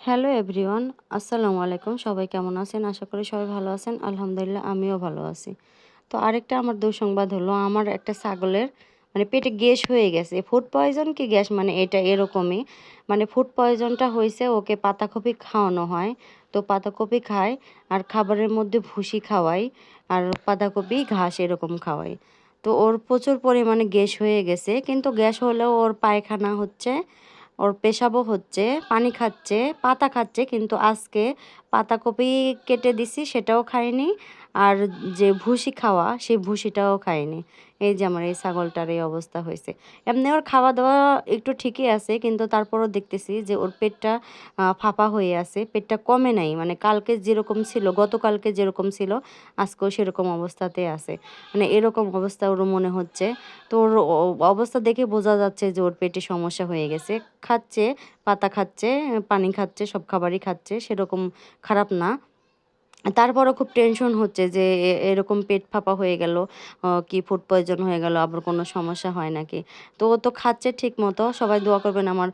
Hello everyone, আসসালামু আলাইকুম। সবাই কেমন আছেন? আশা করি সবাই ভালো আছেন। আলহামদুলিল্লাহ, আমিও ভালো আছি। তো আরেকটা আমার দুঃসংবাদ হলো, আমার একটা ছাগলের মানে পেটে গ্যাস হয়ে গেছে। ফুড পয়জন কি গ্যাস? মানে এটা এরকমই। মানে ফুড পয়জনটা হয়েছে ওকে পাতাকপি খাওয়ানো হয়। তো পাতাকপি খায় আর খাবারের মধ্যে ভুসি খাওয়াই আর পাতাকপি, ঘাস এরকম খাওয়াই। তো ওর প্রচুর পরিমাণে গ্যাস হয়ে গেছে, কিন্তু গ্যাস হলেও ওর পায়খানা হচ্ছে। ওর পেশাবও হচ্ছে পানি খাচ্ছে পাতা খাচ্ছে কিন্তু আজকে পাতাকপি কেটে দিছি সেটাও খায়নি আর যে ভুসি খাওয়া, সেই ভুসিটাও খায়নি এই যে আমার এই ছাগলটার এই অবস্থা হয়েছে। এমনি ওর খাওয়া দাওয়া একটু ঠিকই আছে, কিন্তু তারপরও দেখতেছি যে ওর পেটটা ফাঁপা হয়ে আছে। পেটটা কমে নাই মানে কালকে যেরকম ছিল, গতকালকে যেরকম ছিল, আজকেও সেরকম অবস্থাতে আছে। মানে এরকম অবস্থা ওর মনে হচ্ছে। তো ওর অবস্থা দেখে বোঝা যাচ্ছে যে ওর পেটে সমস্যা হয়ে গেছে। খাচ্ছে, পাতা খাচ্ছে, পানি খাচ্ছে, সব খাবারই খাচ্ছে, সেরকম খারাপ না। তারপরও খুব টেনশন হচ্ছে যে এরকম পেট ফাঁপা হয়ে গেল কি ফুড পয়জন হয়ে গেল, আবার কোনো সমস্যা হয় নাকি? তো ও তো খাচ্ছে ঠিক মতো, সবাই দোয়া করবেন আমার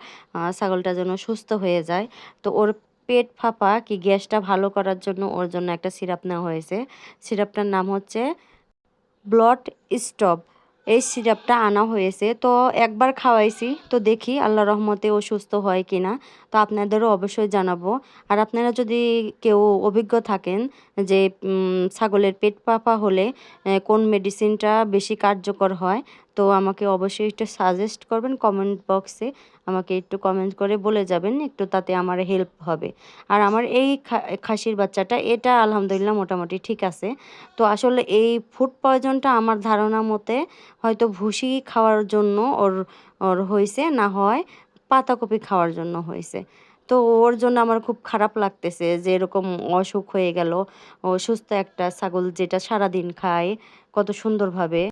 ছাগলটা যেন সুস্থ হয়ে যায়। তো ওর পেট ফাঁপা কি গ্যাসটা ভালো করার জন্য ওর জন্য একটা সিরাপ নেওয়া হয়েছে। সিরাপটার নাম হচ্ছে ব্লড স্টপ এই সিরাপটা আনা হয়েছে। তো একবার খাওয়াইছি। তো দেখি আল্লাহ রহমতে ও সুস্থ হয় কি না তো আপনাদেরও অবশ্যই জানাব। আর আপনারা যদি কেউ অভিজ্ঞ থাকেন যে ছাগলের পেট পাপা হলে কোন মেডিসিনটা বেশি কার্যকর হয় তো আমাকে অবশ্যই একটু সাজেস্ট করবেন কমেন্ট বক্সে আমাকে একটু কমেন্ট করে বলে যাবেন, একটু তাতে আমার হেল্প হবে। আর আমার এই খাসির বাচ্চাটা, এটা আলহামদুলিল্লাহ মোটামুটি ঠিক আছে। তো আসলে এই ফুড পয়জনটা আমার ধারণা মতে হয়তো ভুসি খাওয়ার জন্য ওর ওর হয়েছে, না হয় পাতাকপি খাওয়ার জন্য হয়েছে। তো ওর জন্য আমার খুব খারাপ লাগতেছে যে এরকম অসুখ হয়ে গেল। ও সুস্থ একটা ছাগল যেটা সারাদিন খায়, কত সুন্দরভাবে।